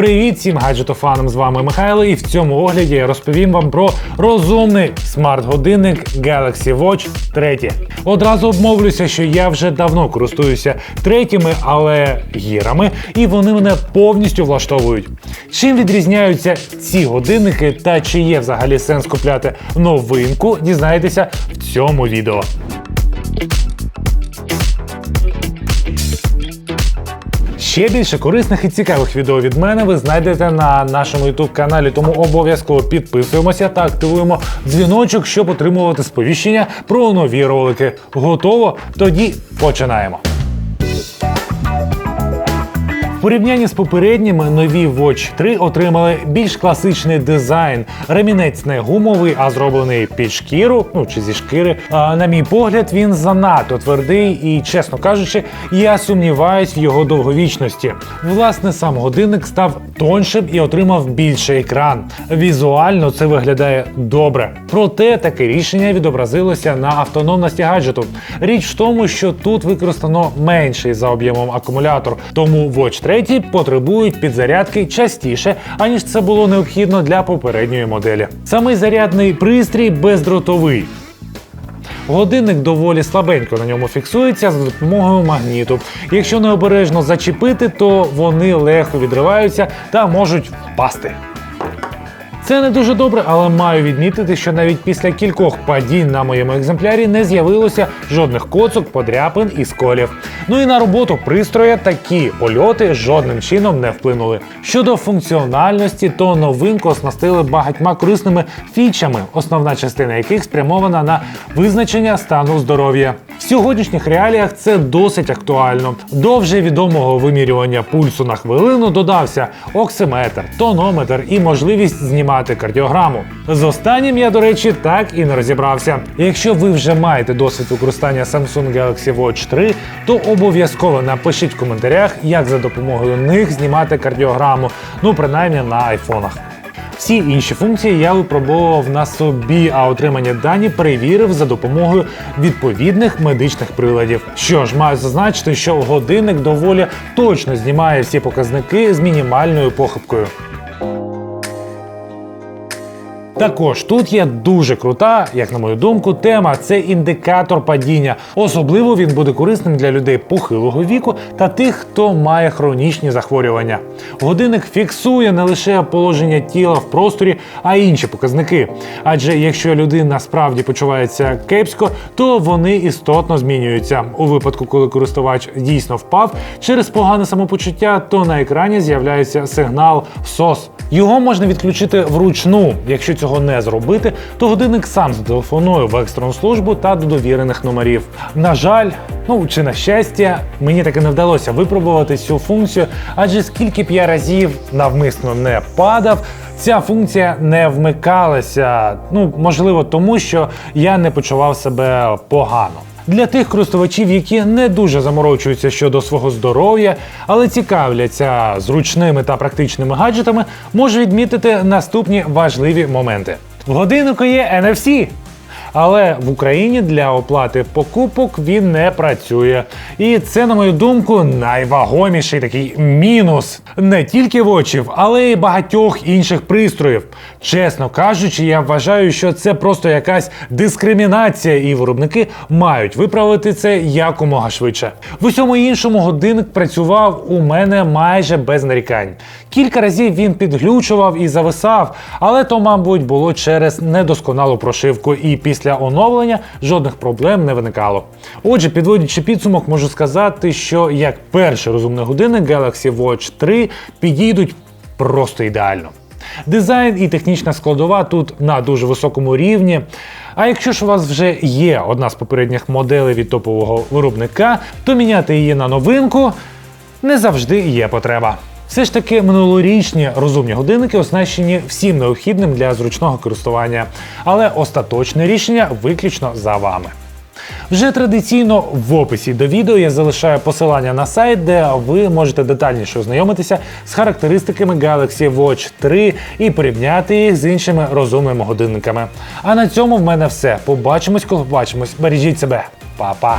Привіт всім гаджетофанам! З вами Михайло, і в цьому огляді я розповім вам про розумний смарт-годинник Galaxy Watch 3. Одразу обмовлюся, що я вже давно користуюся третіми, але гірами, і вони мене повністю влаштовують. Чим відрізняються ці годинники та чи є взагалі сенс купляти новинку, дізнаєтеся в цьому відео. Ще більше корисних і цікавих відео від мене ви знайдете на нашому youtube каналі, тому обов'язково підписуємося та активуємо дзвіночок, щоб отримувати сповіщення про нові ролики. Готово? Тоді починаємо. В порівнянні з попередніми нові Watch 3 отримали більш класичний дизайн. Ремінець не гумовий, а зроблений під шкіру, ну чи зі шкіри. А, на мій погляд, він занадто твердий і, чесно кажучи, я сумніваюсь в його довговічності. Власне, сам годинник став тоншим і отримав більший екран. Візуально це виглядає добре. Проте таке рішення відобразилося на автономності гаджету. Річ в тому, що тут використано менший за об'ємом акумулятор, тому Watch 3 потребують підзарядки частіше, аніж це було необхідно для попередньої моделі. Самий зарядний пристрій бездротовий. Годинник доволі слабенько на ньому фіксується за допомогою магніту. Якщо необережно зачепити, то вони легко відриваються та можуть впасти. Це не дуже добре, але маю відмітити, що навіть після кількох падінь на моєму екземплярі не з'явилося жодних коцок, подряпин і сколів. Ну і на роботу пристроя такі польоти жодним чином не вплинули. Щодо функціональності, то новинку оснастили багатьма корисними фічами, основна частина яких спрямована на визначення стану здоров'я. В сьогоднішніх реаліях це досить актуально. До вже відомого вимірювання пульсу на хвилину додався оксиметр, тонометр і можливість знімати кардіограму. З останнім я, до речі, так і не розібрався. Якщо ви вже маєте досвід використання Samsung Galaxy Watch 3, то обов'язково напишіть в коментарях, як за допомогою них знімати кардіограму, ну принаймні на айфонах. Всі інші функції я випробовував на собі, а отримання дані перевірив за допомогою відповідних медичних приладів. Що ж, маю зазначити, що годинник доволі точно знімає всі показники з мінімальною похибкою. Також тут є дуже крута, як на мою думку, тема це індикатор падіння. Особливо він буде корисним для людей похилого віку та тих, хто має хронічні захворювання. Годинник фіксує не лише положення тіла в просторі, а й інші показники. Адже якщо людина справді почувається кепсько, то вони істотно змінюються. У випадку, коли користувач дійсно впав через погане самопочуття, то на екрані з'являється сигнал СОС. Його можна відключити вручну. Якщо цього не зробити, то годинник сам зателефонує в екстрену службу та до довірених номерів. На жаль, ну чи на щастя, мені таки не вдалося випробувати цю функцію, адже скільки б я разів навмисно не падав. Ця функція не вмикалася. Ну можливо, тому що я не почував себе погано. Для тих користувачів, які не дуже заморочуються щодо свого здоров'я, але цікавляться зручними та практичними гаджетами, можу відмітити наступні важливі моменти. В годиннику є NFC. Але в Україні для оплати покупок він не працює. І це, на мою думку, найвагоміший такий мінус не тільки вочів, але й багатьох інших пристроїв. Чесно кажучи, я вважаю, що це просто якась дискримінація, і виробники мають виправити це якомога швидше. В усьому іншому годинник працював у мене майже без нарікань. Кілька разів він підглючував і зависав, але то, мабуть, було через недосконалу прошивку, і після оновлення жодних проблем не виникало. Отже, підводячи підсумок, можу сказати, що як перший розумний годинник Galaxy Watch 3 підійдуть просто ідеально. Дизайн і технічна складова тут на дуже високому рівні. А якщо ж у вас вже є одна з попередніх моделей від топового виробника, то міняти її на новинку не завжди є потреба. Все ж таки минулорічні розумні годинники оснащені всім необхідним для зручного користування, але остаточне рішення виключно за вами. Вже традиційно в описі до відео я залишаю посилання на сайт, де ви можете детальніше ознайомитися з характеристиками Galaxy Watch 3 і порівняти їх з іншими розумними годинниками. А на цьому в мене все. Побачимось, коли побачимось. Бережіть себе, Па-па!